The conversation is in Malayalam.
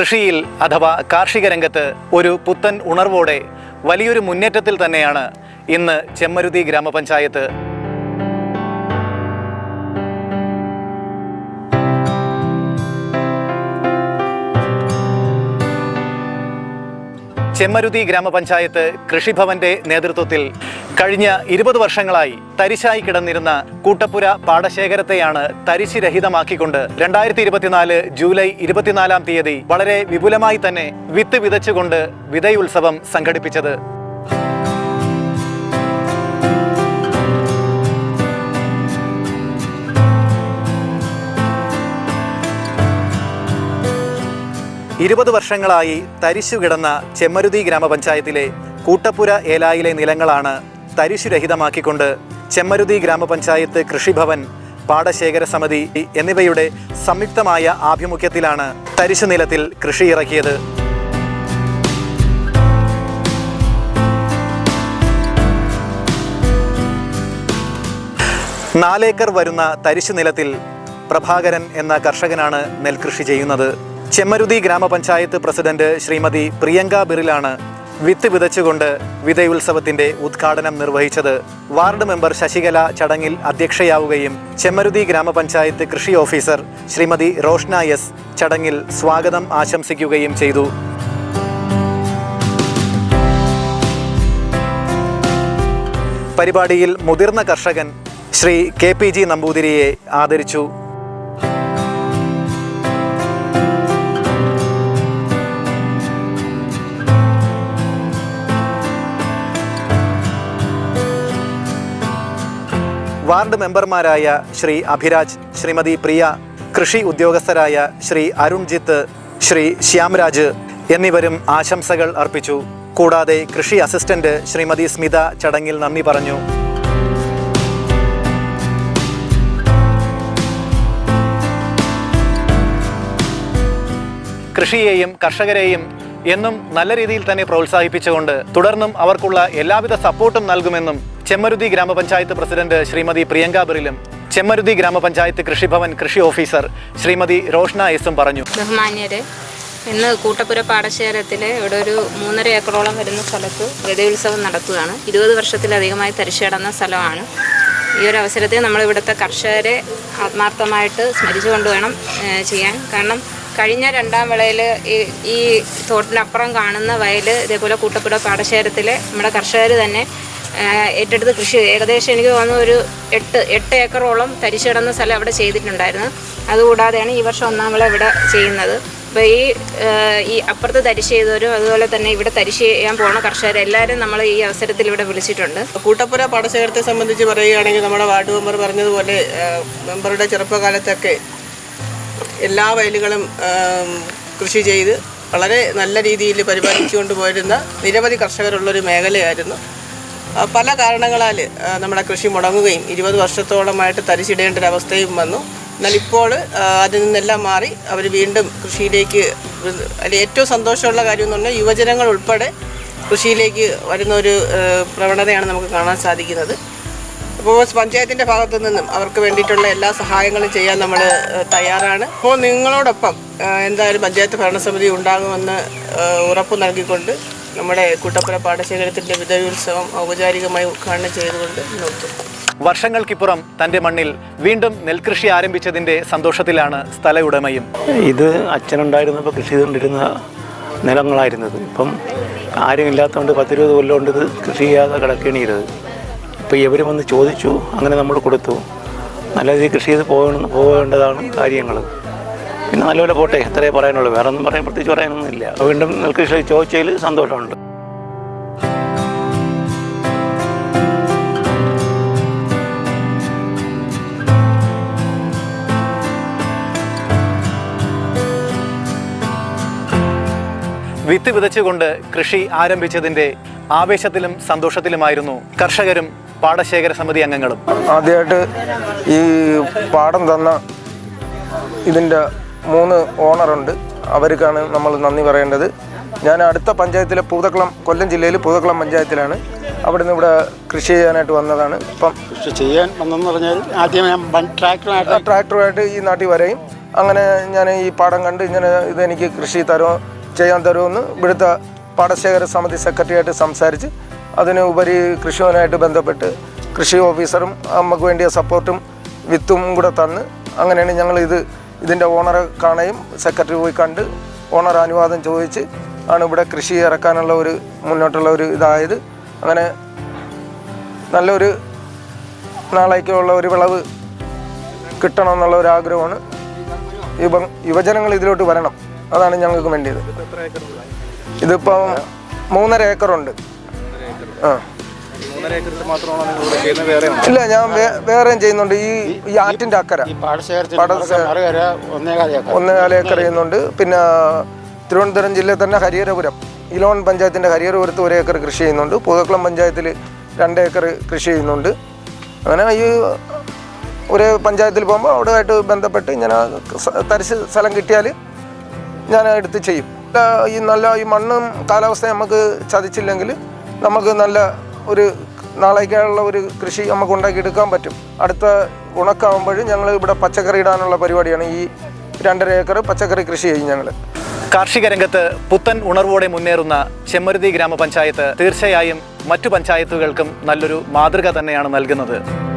കൃഷിയിൽ അഥവാ കാർഷിക രംഗത്ത് ഒരു പുത്തൻ ഉണർവോടെ വലിയൊരു മുന്നേറ്റത്തിൽ തന്നെയാണ് ഇന്ന് ചെമ്മരുതി ഗ്രാമപഞ്ചായത്ത് ചെമ്മരുതി ഗ്രാമപഞ്ചായത്ത് കൃഷിഭവന്റെ നേതൃത്വത്തിൽ കഴിഞ്ഞ ഇരുപത് വർഷങ്ങളായി തരിശായി കിടന്നിരുന്ന കൂട്ടപ്പുര പാടശേഖരത്തെയാണ് തരിശുരഹിതമാക്കിക്കൊണ്ട് രണ്ടായിരത്തി ഇരുപത്തിനാല് ജൂലൈ ഇരുപത്തിനാലാം തീയതി വളരെ വിപുലമായി തന്നെ വിത്ത് വിതച്ചുകൊണ്ട് വിതയുത്സവം സംഘടിപ്പിച്ചത്. ഇരുപത് വർഷങ്ങളായി തരിശു കിടന്ന ചെമ്മരുതി ഗ്രാമപഞ്ചായത്തിലെ കൂട്ടപ്പുര ഏലായിലെ നിലങ്ങളാണ് തരിശുരഹിതമാക്കിക്കൊണ്ട് ചെമ്മരുതി ഗ്രാമപഞ്ചായത്ത് കൃഷിഭവൻ പാടശേഖര സമിതി എന്നിവയുടെ സംയുക്തമായ ആഭിമുഖ്യത്തിലാണ് തരിശു നിലത്തിൽ കൃഷി ഇറക്കിയത്. നാലേക്കർ വരുന്ന തരിശു നിലത്തിൽ പ്രഭാകരൻ എന്ന കർഷകനാണ് നെൽകൃഷി ചെയ്യുന്നത്. ചെമ്മരുതി ഗ്രാമപഞ്ചായത്ത് പ്രസിഡന്റ് ശ്രീമതി പ്രിയങ്ക ബിറിലാണ് വിത്ത് വിതച്ചുകൊണ്ട് വിതയുത്സവത്തിന്റെ ഉദ്ഘാടനം നിർവഹിച്ചത് വാർഡ് മെമ്പർ ശശികല ചടങ്ങിൽ അധ്യക്ഷയാവുകയും ചെമ്മരുതി ഗ്രാമപഞ്ചായത്ത് കൃഷി ഓഫീസർ ശ്രീമതി റോഷ്ന എസ് ചടങ്ങിൽ സ്വാഗതം ആശംസിക്കുകയും ചെയ്തു. പരിപാടിയിൽ മുതിർന്ന കർഷകൻ ശ്രീ കെ പി ജി നമ്പൂതിരിയെ ആദരിച്ചു. വാർഡ് മെമ്പർമാരായ ശ്രീ അഭിരാജ് ശ്രീമതി പ്രിയ കൃഷി ഉദ്യോഗസ്ഥരായ ശ്രീ അരുൺജിത്ത് ശ്രീ ശ്യാംരാജ് എന്നിവരും ആശംസകൾ അർപ്പിച്ചു. കൂടാതെ കൃഷി അസിസ്റ്റന്റ് ശ്രീമതി സ്മിത ചടങ്ങിൽ നന്ദി പറഞ്ഞു. കൃഷിയെയും കർഷകരെയും എന്നും നല്ല രീതിയിൽ തന്നെ പ്രോത്സാഹിപ്പിച്ചുകൊണ്ട് തുടർന്നും അവർക്കുള്ള എല്ലാവിധ സപ്പോർട്ടും നൽകുമെന്നും ചെമ്മരുതി ഗ്രാമപഞ്ചായത്ത് പ്രസിഡന്റ് ശ്രീമതി പ്രിയങ്ക ബിറിലും ചെമ്മരുതി ഗ്രാമപഞ്ചായത്ത് കൃഷിഭവൻ കൃഷി ഓഫീസർ ശ്രീമതി റോഷ്ന എസും പറഞ്ഞു. ബഹുമാന്യരെ ഇന്ന് കൂട്ടപ്പുര പാടശേഖരത്തിൽ ഇവിടെ ഒരു മൂന്നര ഏക്കറോളം വരുന്ന സ്ഥലത്ത് ഗതയുത്സവം നടത്തുകയാണ് ഇരുപത് വർഷത്തിലധികമായി തരിശിടന്ന സ്ഥലമാണ്. ഈ ഒരു അവസരത്തിൽ നമ്മൾ ഇവിടുത്തെ കർഷകരെ ആത്മാർത്ഥമായിട്ട് സ്മരിച്ചുകൊണ്ട് വേണം ചെയ്യാൻ. കാരണം കഴിഞ്ഞ രണ്ടാം വിളയിൽ ഈ ഈ തോട്ടിനപ്പുറം കാണുന്ന വയൽ ഇതേപോലെ കൂട്ടപ്പുര പാടശേഖരത്തിലെ നമ്മുടെ കർഷകർ തന്നെ ഏറ്റെടുത്ത് കൃഷി. ഏകദേശം എനിക്ക് തോന്നുന്നു ഒരു എട്ട് എട്ട് ഏക്കറോളം തരിശിടുന്ന സ്ഥലം അവിടെ ചെയ്തിട്ടുണ്ടായിരുന്നു. അതുകൂടാതെയാണ് ഈ വർഷം ഒന്നാം വിള ഇവിടെ ചെയ്യുന്നത്. അപ്പോൾ ഈ ഈ അപ്പുറത്ത് തരിശ് ചെയ്തവരും അതുപോലെ തന്നെ ഇവിടെ തരിശ് ചെയ്യാൻ പോണ കർഷകരെല്ലാവരും നമ്മൾ ഈ അവസരത്തിൽ ഇവിടെ വിളിച്ചിട്ടുണ്ട്. കൂട്ടപ്പുര പാടശേഖരത്തെ സംബന്ധിച്ച് പറയുകയാണെങ്കിൽ നമ്മുടെ വാർഡ് മെമ്പർ പറഞ്ഞതുപോലെ മെമ്പറുടെ ചെറുപ്പകാലത്തൊക്കെ എല്ലാ വയലുകളും കൃഷി ചെയ്ത് വളരെ നല്ല രീതിയിൽ പരിപാലിച്ചുകൊണ്ട് പോയിരുന്ന നിരവധി കർഷകരുള്ളൊരു മേഖലയായിരുന്നു. പല കാരണങ്ങളാൽ നമ്മുടെ കൃഷി മുടങ്ങുകയും ഇരുപത് വർഷത്തോളമായിട്ട് തരിച്ചിടേണ്ട ഒരവസ്ഥയും വന്നു. എന്നാൽ ഇപ്പോൾ അതിൽ നിന്നെല്ലാം മാറി അവർ വീണ്ടും കൃഷിയിലേക്ക് അതിൽ ഏറ്റവും സന്തോഷമുള്ള കാര്യം എന്ന് പറഞ്ഞാൽ യുവജനങ്ങൾ ഉൾപ്പെടെ കൃഷിയിലേക്ക് വരുന്ന ഒരു പ്രവണതയാണ് നമുക്ക് കാണാൻ സാധിക്കുന്നത്. അപ്പോൾ പഞ്ചായത്തിന്റെ ഭാഗത്തു നിന്നും അവർക്ക് വേണ്ടിയിട്ടുള്ള എല്ലാ സഹായങ്ങളും ചെയ്യാൻ നമ്മൾ തയ്യാറാണ്. അപ്പോൾ നിങ്ങളോടൊപ്പം എന്തായാലും പഞ്ചായത്ത് ഭരണസമിതി ഉണ്ടാകുമെന്ന് ഉറപ്പ് നൽകിക്കൊണ്ട് നമ്മുടെ കുട്ടപ്പുര പാടശേഖരത്തിന്റെ വിതയോത്സവം ഔപചാരികമായി ഉദ്ഘാടനം ചെയ്തുകൊണ്ട് നിർത്തും വർഷങ്ങൾക്കിപ്പുറം തന്റെ മണ്ണിൽ വീണ്ടും നെൽകൃഷി ആരംഭിച്ചതിന്റെ സന്തോഷത്തിലാണ് സ്ഥല ഉടമയും ഇത് അച്ഛനുണ്ടായിരുന്നപ്പോൾ കൃഷി ചെയ്തുകൊണ്ടിരുന്ന നിലങ്ങളായിരുന്നത്. ഇപ്പം ആരും ഇല്ലാത്തതുകൊണ്ട് പത്തിരുപത് കൊല്ലം കൊണ്ട് ഇത് കൃഷി ചെയ്യാതെ കിടക്കുകയാണ് ഇപ്പം ഇപ്പോൾ ഇവർ വന്ന് ചോദിച്ചു അങ്ങനെ നമ്മൾ കൊടുത്തു. നല്ല രീതിയിൽ കൃഷി ചെയ്ത് പോകണം പോകേണ്ടതാണ് കാര്യങ്ങൾ. പിന്നെ നല്ലപോലെ പോട്ടെ എത്രയേ പറയാനുള്ളൂ. വേറെ ഒന്നും പറയാൻ പ്രത്യേകിച്ച് പറയാനൊന്നുമില്ല. വീണ്ടും നെൽകൃഷി ചോദിച്ചതിൽ സന്തോഷമുണ്ട്. വിത്ത് വിതച്ചുകൊണ്ട് കൃഷി ആരംഭിച്ചതിന്റെ ആവേശത്തിലും സന്തോഷത്തിലുമായിരുന്നു കർഷകരും പാടശേഖര സമിതി അംഗങ്ങളും. ആദ്യമായിട്ട് ഈ പാടം തന്ന ഇതിന്റെ മൂന്ന് ഓണറുണ്ട്. അവർക്കാണ് നമ്മൾ നന്ദി പറയേണ്ടത്. ഞാൻ അടുത്ത പഞ്ചായത്തിലെ പൂതക്കുളം കൊല്ലം ജില്ലയിൽ പൂതക്കുളം പഞ്ചായത്തിലാണ്. അവിടെ നിന്ന് ഇവിടെ കൃഷി ചെയ്യാനായിട്ട് വന്നതാണ്. ഇപ്പം കൃഷി ചെയ്യാൻ വന്നെന്ന് പറഞ്ഞാൽ ആദ്യം ഞാൻ ട്രാക്ടറായിട്ട് ട്രാക്ടറുമായിട്ട് ഈ നാട്ടിൽ വരെയും. അങ്ങനെ ഞാൻ ഈ പാടം കണ്ട് ഇങ്ങനെ ഇതെനിക്ക് കൃഷി തരുമോ ചെയ്യാൻ തരുമെന്ന് ഇവിടുത്തെ പാടശേഖര സമിതി സെക്രട്ടറിയായിട്ട് സംസാരിച്ച് അതിന് ഉപരി കൃഷിയുമായിട്ട് ബന്ധപ്പെട്ട് കൃഷി ഓഫീസറും നമുക്ക് വേണ്ടിയ സപ്പോർട്ടും വിത്തും കൂടെ തന്ന് അങ്ങനെയാണ് ഞങ്ങൾ ഇത് ഇതിന്റെ ഓണറെ കാണുകയും സെക്രട്ടറി പോയി കണ്ട് ഓണർ അനുവാദം ചോദിച്ച് ആണ് ഇവിടെ കൃഷി ഇറക്കാനുള്ള ഒരു മുന്നോട്ടുള്ള ഒരു ഇതായത്. അങ്ങനെ നല്ലൊരു നാളേക്കുള്ള ഒരു വിളവ് കിട്ടണം എന്നുള്ള ഒരു ആഗ്രഹമാണ്. യുവ യുവജനങ്ങൾ ഇതിലോട്ട് വരണം. അതാണ് ഞങ്ങൾക്ക് വേണ്ടിയത്. ഇതിപ്പം മൂന്നര ഏക്കറുണ്ട്. ആ. ഇല്ല ഞാൻ വേ- വേറെയും ചെയ്യുന്നുണ്ട്. ഈ ഈ ആറ്റിന്റെ അക്കര. ഒന്നേകാല ഏക്കർ ചെയ്യുന്നുണ്ട്. പിന്നെ തിരുവനന്തപുരം ജില്ലയിൽ തന്നെ ഹരിഹരപുരം. ഇലോൺ പഞ്ചായത്തിന്റെ ഹരിഹരപുരത്ത് ഒരു ഏക്കർ കൃഷി ചെയ്യുന്നുണ്ട്. പൂതക്കുളം പഞ്ചായത്തിൽ രണ്ട് ഏക്കർ കൃഷി ചെയ്യുന്നുണ്ട്. അങ്ങനെ ഈ ഒരു പഞ്ചായത്തിൽ പോകുമ്പോൾ അവിടെയായിട്ട് ബന്ധപ്പെട്ട് ഇങ്ങനെ തരിശ് സ്ഥലം കിട്ടിയാൽ ഞാൻ എടുത്ത് ചെയ്യും. ഈ നല്ല ഈ മണ്ണും കാലാവസ്ഥയും നമുക്ക് ചതിച്ചില്ലെങ്കിൽ നമുക്ക് നല്ല ഒരു നാളേക്കുള്ള ഒരു കൃഷി നമുക്ക് ഉണ്ടാക്കിയെടുക്കാൻ പറ്റും. അടുത്ത ഉണക്കാവുമ്പോഴും ഞങ്ങൾ ഇവിടെ പച്ചക്കറി ഇടാനുള്ള പരിപാടിയാണ്. ഈ രണ്ടര ഏക്കർ പച്ചക്കറി കൃഷി ചെയ്യും ഞങ്ങൾ കാർഷിക രംഗത്ത് പുത്തൻ ഉണർവോടെ മുന്നേറുന്ന ചെമ്മരുതി ഗ്രാമപഞ്ചായത്ത് തീർച്ചയായും മറ്റു പഞ്ചായത്തുകൾക്കും നല്ലൊരു മാതൃക തന്നെയാണ് നൽകുന്നത്.